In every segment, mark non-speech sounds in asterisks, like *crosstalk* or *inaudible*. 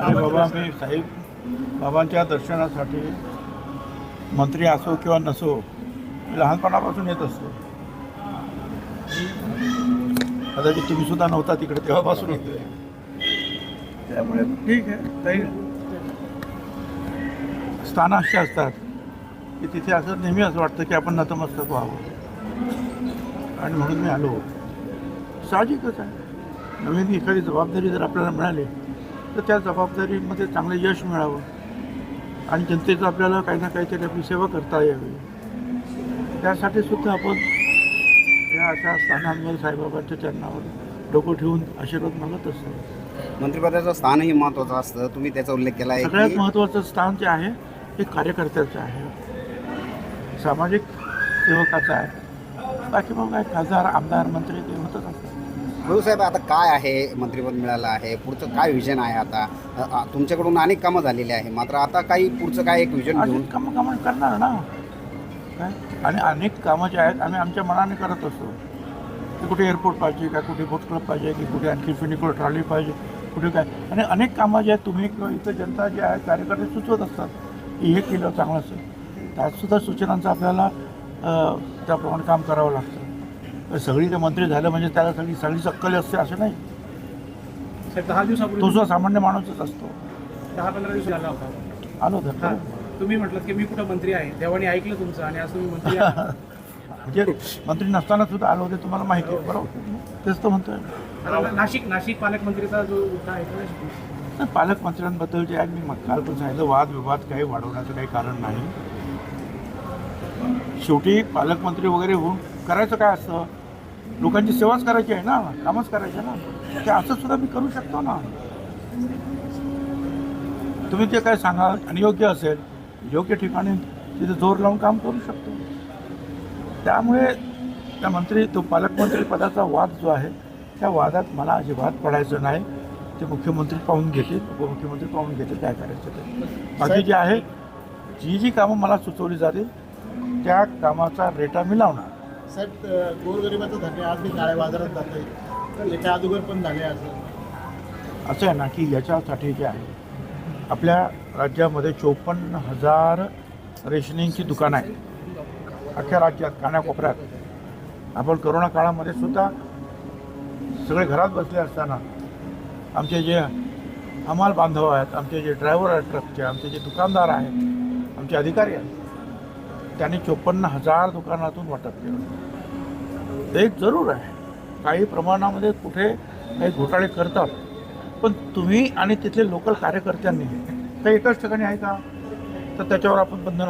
आणि बाबा मी साहेब बाबांच्या दर्शनासाठी मंत्री असो किंवा नसो मी लहानपणापासून येत असतो. कदाचित तुम्ही सुद्धा नव्हता तिकडे तेव्हापासून येतोय. त्यामुळे ठीक आहे काही स्थानं अशी असतात की तिथे असं नेहमी असं वाटतं की आपण नतमस्तक व्हावं. आणि म्हणून मी आलो. साहजिकच आहे. नवीन एखादी जबाबदारी जर आपल्याला मिळाली तर त्या जबाबदारीमध्ये चांगलं यश मिळावं. आणि जनतेचं आपल्याला काही ना काहीतरी आपली सेवा करता यावी. त्यासाठी सुद्धा आपण या अशा स्थानांवर साईबाबांच्या चरणावर डोकं ठेवून आशीर्वाद मागत असतो. मंत्रिपदाचं स्थानही महत्वाचं असतं. तुम्ही त्याचा उल्लेख केला आहे सगळ्यात महत्त्वाचं स्थान जे आहे हे कार्यकर्त्याचं आहे. सामाजिक सेवकाचं आहे. बाकी मग काय खासदार आमदार मंत्री ते आता काय आहे? मंत्रिपद मिळालं आहे. पुढचं काय विजन आहे आता? तुमच्याकडून अनेक कामं झालेली आहे. मात्र आता काही पुढचं काय एक विजन घेऊन? कामं कामं करणार ना? काय? आणि अनेक कामं जे आहेत आम्ही आमच्या मनाने करत असतो. की कुठे एअरपोर्ट पाहिजे का कुठे बोट क्लब पाहिजे की कुठे आणखी फिनिकल ट्रॉली पाहिजे कुठे काय? आणि अनेक कामं जे आहेत तुम्ही किंवा इथं जनता जे आहे कार्यकर्ते सुचवत असतात. की हे केलं चांगलं असेल. त्यातसुद्धा सूचनांचं आपल्याला त्याप्रमाणे काम करावं लागतं. तर सगळी ते मंत्री झालं म्हणजे त्याला सगळी सगळी सक्कल असते असं नाही. साहेब दहा दिवसापूर्वी तो सुद्धा सामान्य माणूसच असतो. दहा पंधरा दिवस झाला होता. आलो तर. तुम्ही म्हटलं की मी कुठं मंत्री आहे? देवाने ऐकलं तुमचं आणि असं तुम्ही मंत्री. *laughs* म्हणजे मंत्री नसताना सुद्धा आलो होते तुम्हाला माहिती आहे. बरोबर. तेच तर म्हणतोय. आता नाशिक नाशिक पालकमंत्रीचा जो मुद्दा आहे तो नाही. तर पालकमंत्र्यांबद्दल जे आहे मी मग काल पण सांगितलं वादविवाद काही वाढवण्याचं काही कारण नाही. शेवटी पालकमंत्री वगैरे होऊन करायचं काय असतं? लोकांची सेवाच करायची आहे ना कामच करायचे ना. ते असं सुद्धा मी करू शकतो ना. तुम्ही ते काय सांगाल आणि योग्य असेल योग्य ठिकाणी तिथे जोर लावून काम करू शकतो. त्यामुळे त्या मंत्री तो पालकमंत्री पदाचा वाद जो आहे त्या वादात मला अजिबात पडायचं नाही. ते मुख्यमंत्री पाहून घेतील उपमुख्यमंत्री पाहून घेतील काय करायचं ते. बाकी जे आहे जी जी कामं मला सुचवली जातील त्या कामाचा रेटा मी लावणार. साहेब गोरगरिबाचं धान्य आज मी काळ्या बाजारात जाते तर याच्या अगोदर पण झाले असं. असं आहे ना की याच्यासाठी जे आहे आपल्या राज्यामध्ये चोपन्न हजार रेशनिंगची दुकानं आहेत. अख्ख्या राज्यात कानाकोपऱ्यात आपण करोना काळामध्ये सुद्धा सगळे घरात बसले असताना आमचे जे हमाल बांधव आहेत आमचे जे ड्रायव्हर आहेत ट्रकचे आमचे जे दुकानदार आहेत आमचे अधिकारी आहेत त्यांनी चोपन्न हजार दुकानातून वाटप केलं. एक जरूर आहे. काही प्रमाणामध्ये कुठे काही घोटाळे करतात. पण तुम्ही आणि तिथले लोकल कार्यकर्त्यांनी काही एकाच ठिकाणी आहे का? तर त्याच्यावर आपण बंधन.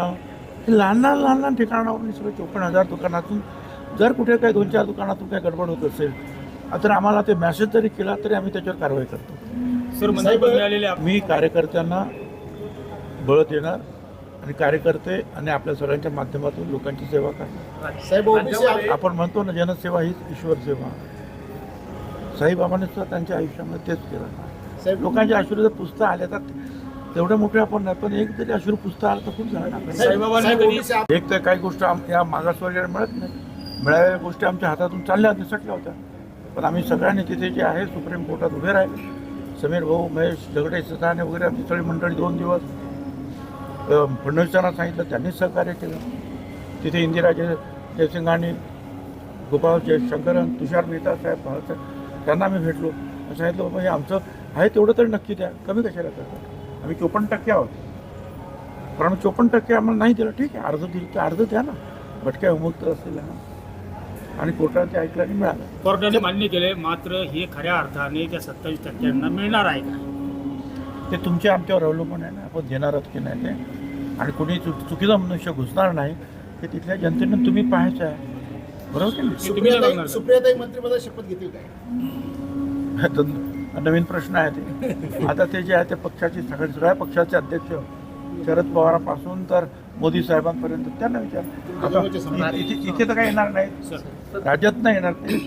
हे लहान लहान लहान लहान ठिकाणावरून सगळे चोपन्न हजार दुकानातून जर कुठे काही दोन चार दुकानातून काही गडबड होत असेल तर आम्हाला ते मेसेज जरी केला तरी आम्ही त्याच्यावर कारवाई करतो. सर मी कार्यकर्त्यांना बळ देणार आणि कार्यकर्ते आणि आपल्या सगळ्यांच्या माध्यमातून लोकांची सेवा करणार साहेब आपण म्हणतो ना जनसेवा हीच ईश्वर सेवा. साईबाबांनी सुद्धा त्यांच्या आयुष्यामध्ये तेच केलं. साहेब लोकांचे अश्रू जर पुसता आले तर तेवढे मोठे आपण नाही पण एक जरी अश्रू पुसता आलं तर खूप झालं एक तर काही गोष्टी आम या मागासवर्गीय मिळत नाही. मिळालेल्या गोष्टी आमच्या हातातून चालल्या निसटल्या होत्या. पण आम्ही सगळ्यांनी तिथे जे आहे सुप्रीम कोर्टात उभे राहिले. समीर भाऊ महेश दगडे ससाने वगैरे आमची सगळी मंडळी दोन दिवस अ, फडणवीसांना सांगितलं त्यांनीच सहकार्य केलं. तिथे इंदिरा जय जयसिंगांनी गोपाळ जयशंकरन तुषार मेहता साहेब भावसाहेब त्यांना आम्ही भेटलो. आणि सांगितलं बाबा हे आमचं आहे तेवढं तरी नक्की द्या. कमी कशाला करतात आम्ही चोपन्न टक्के आहोत. पण आम्ही चोपन्न टक्के आम्हाला नाही दिलं. ठीक आहे अर्ध दिलं तर अर्ध द्या ना. भटक्या विमुक्त असलेल्या आणि कोर्टाने ते ऐकलं आणि मिळालं. कोर्टाने मान्य केले मात्र हे खऱ्या अर्थाने त्या सत्तावीस टक्क्यांना मिळणार आहे का? ते तुमच्या आमच्यावर अवलंबून आहे ना. आपण देणार आहोत की नाही ते आणि कोणी चु चुकीचा मनुष्य घुसणार नाही हे तिथल्या जनतेनं तुम्ही पाहायचं आहे. बरोबर की नाही? सुप्रियाताई. सुप्रियाताई शपथ घेतील काय? आता नवीन प्रश्न आहे ते. आता ते जे आहे ते पक्षाचे सगळे सगळ्या पक्षाचे अध्यक्ष शरद पवारापासून तर मोदी साहेबांपर्यंत त्यांना विचार. आता इथे इथे तर काही येणार नाही सर राज्यात नाही येणार ते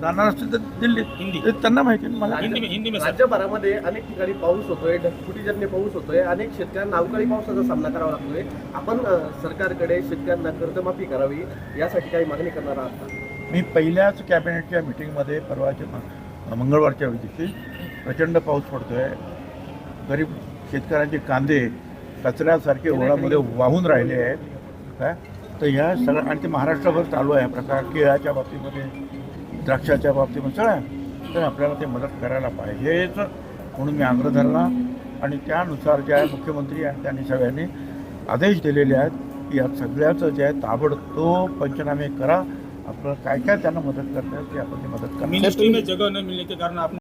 जाणार असतील तर दिल्लीत. हिंदी. ते त्यांना माहिती आहे, मला हिंदी में हिंदी में सर राज्यभरामध्ये अनेक ठिकाणी पाऊस होतोय ढगफुटीजन्य पाऊस होतोय अनेक शेतकऱ्यांना अवकाळी पावसाचा सामना करावा लागतोय. आपण सरकारकडे शेतकऱ्यांना कर्जमाफी करावी यासाठी काही मागणी करणार आहात? मी पहिल्याच कॅबिनेटच्या मिटिंगमध्ये परवाच्या मंगळवारच्या दिवशी प्रचंड पाऊस पडतोय. गरीब शेतकऱ्यांचे कांदे कचऱ्यासारखे ओढामध्ये वाहून राहिले आहेत. काय तर ह्या सगळ्या आणि ते महाराष्ट्रभर चालू आहे प्रकार केळाच्या बाबतीमध्ये द्राक्षाच्या बाबतीमध्ये सगळ्या तर आपल्याला ते मदत करायला पाहिजेच म्हणून मी आग्रह धरला. आणि त्यानुसार जे आहे मुख्यमंत्री आणि त्यांनी सगळ्यांनी आदेश दिलेले आहेत की या सगळ्याचं जे आहे ताबडतोब पंचनामे करा. आपल्याला काय काय त्यांना मदत करता येईल ते आपण ती मदत करा